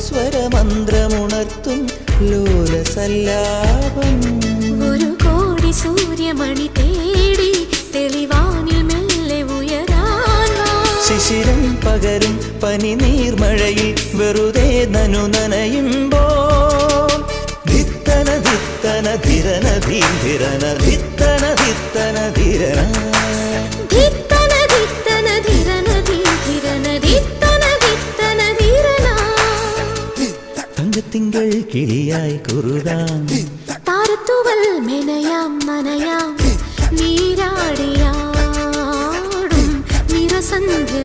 സ്വരമന്ത്രമുണർത്തും ലോലസല്ലാപം. ഒരു കോടി സൂര്യമണി തേടി തെളിവാനിൽ മെല്ലെ ഉയരാൻ ശിശിരം പകരും പനി നീർമഴയിൽ വെറുതെ നനു നനയുമ്പോ ധിത്തന ധിത്തന ധിരന ധീ ധിരന ധിത്തന ധിത്തന ധിരണ തങ്കത്തിങ്കൾ കിളിയായി കുറുതാം താരത്തുവൽ മെനയാം നനയാം നീരാടിയാടും നിറസന്ധ്യ